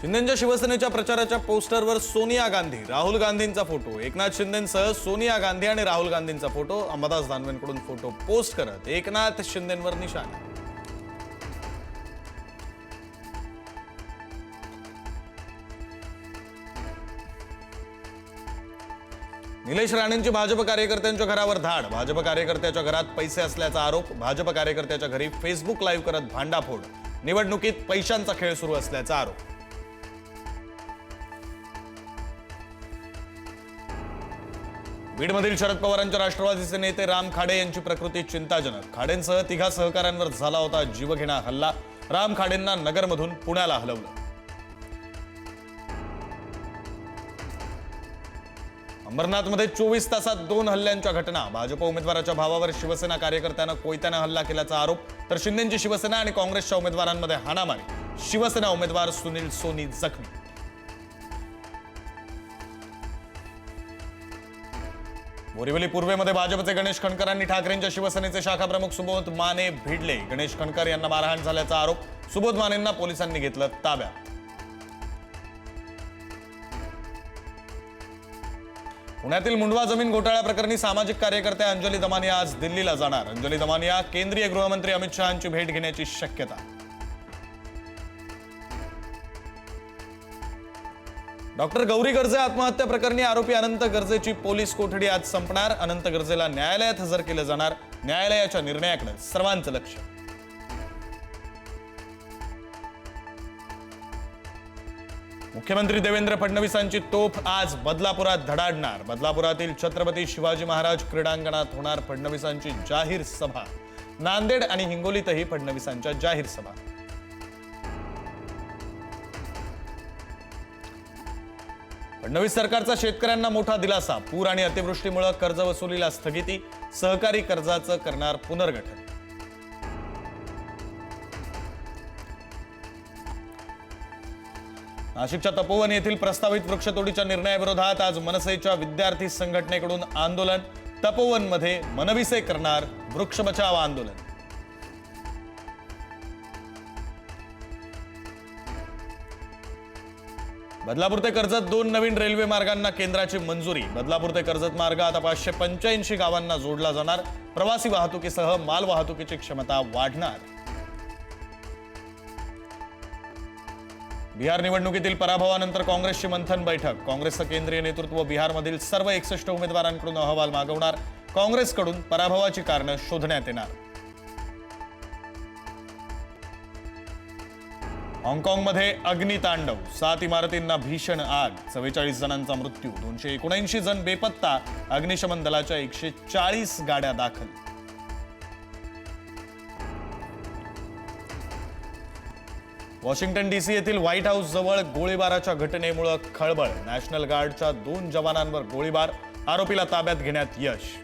शिंदेच्या शिवसेनेच्या प्रचाराच्या पोस्टरवर सोनिया गांधी राहुल गांधींचा फोटो. एकनाथ शिंदेसह सोनिया गांधी आणि राहुल गांधींचा फोटो. अंबादास दानवेंकडून फोटो पोस्ट करत एकनाथ शिंदेवर निशाणा. निलेश राणेंची भाजप कार्यकर्त्यांच्या घरावर धाड. भाजप कार्यकर्त्याच्या घरात पैसे असल्याचा आरोप. भाजप कार्यकर्त्याच्या घरी फेसबुक लाईव्ह करत भांडाफोड. निवडणुकीत पैशांचा खेळ सुरू असल्याचा आरोप. बीडमधील शरद पवारांच्या राष्ट्रवादीचे नेते राम खाडे यांची प्रकृती चिंताजनक. खाडेंसह तिघा सहकाऱ्यांवर झाला होता जीवघेणा हल्ला. राम खाडेंना नगरमधून पुण्याला हलवलं. अंबरनाथमध्ये चोवीस तासात दोन हल्ल्यांच्या घटना. भाजप उमेदवाराच्या भावावर शिवसेना कार्यकर्त्यानं कोयत्यानं हल्ला केल्याचा आरोप तर शिंदेची शिवसेना आणि काँग्रेसच्या उमेदवारांमध्ये हाणामारी. शिवसेना उमेदवार सुनील सोनी जखमी. बोरिवली पूर्वेमध्ये भाजपचे गणेश खणकरांनी ठाकरेंच्या शिवसेनेचे शाखाप्रमुख सुबोध माने भिडले. गणेश खणकर यांना मारहाण झाल्याचा आरोप सुबोध मानेंना पोलिसांनी घेतलं ताब्यात. पुण्यातील मुंडवा जमीन घोटाळ्या प्रकरणी सामाजिक कार्यकर्त्या अंजली दमानिया आज दिल्लीला जाणार. अंजली दमानिया केंद्रीय गृहमंत्री अमित शहाची भेट घेण्याची शक्यता. डॉक्टर गौरी गर्जे आत्महत्या प्रकरणी आरोपी अनंत गर्जेची पोलीस कोठडी आज संपणार. अनंत गर्जेला न्यायालयात हजर केलं जाणार. न्यायालयाच्या निर्णयाकडे सर्वांचं लक्ष. मुख्यमंत्री देवेंद्र फडणवीसांची तोफ आज बदलापुरात धडाडणार. बदलापुरातील छत्रपती शिवाजी महाराज क्रीडांगणात होणार फडणवीसांची जाहीर सभा. नांदेड आणि हिंगोलीतही फडणवीसांच्या जाहीर सभा. फडणवीस सरकारचा शेतकऱ्यांना मोठा दिलासा. पूर आणि अतिवृष्टीमुळे कर्ज वसुलीला स्थगिती. सहकारी कर्जाचं करणार पुनर्गठन. नाशिकच्या तपोवन येथील प्रस्तावित वृक्षतोडीच्या निर्णयाविरोधात आज मनसेच्या विद्यार्थी संघटनेकडून आंदोलन. तपोवनमध्ये मनविसे करणार वृक्ष बचाव आंदोलन. बदलापूर ते कर्जत दोन नवीन रेल्वे मार्गांना केंद्राची मंजुरी. बदलापूर ते कर्जत मार्ग आता पाचशे पंच्याऐंशी गावांना जोडला जाणार. प्रवासी वाहतुकीसह माल वाहतुकीची क्षमता वाढणार. बिहार निवडणुकीतील पराभवानंतर काँग्रेसची मंथन बैठक. काँग्रेसचं केंद्रीय नेतृत्व बिहारमधील सर्व एकसष्ट उमेदवारांकडून अहवाल मागवणार. काँग्रेसकडून पराभवाची कारणं शोधण्यात येणार. हाँगकाँगमध्ये अग्नितांडव सात इमारतींना भीषण आग चव्वेचाळीस जणांचा मृत्यू दोनशे एकोणऐंशी जण बेपत्ता अग्निशमन दलाच्या एकशे चाळीस गाड्या दाखल. वॉशिंग्टन डीसी येथील व्हाईट हाऊस जवळ गोळीबाराच्या घटनेमुळे खळबळ. नॅशनल गार्डच्या दोन जवानांवर गोळीबार आरोपीला ताब्यात घेण्यात यश.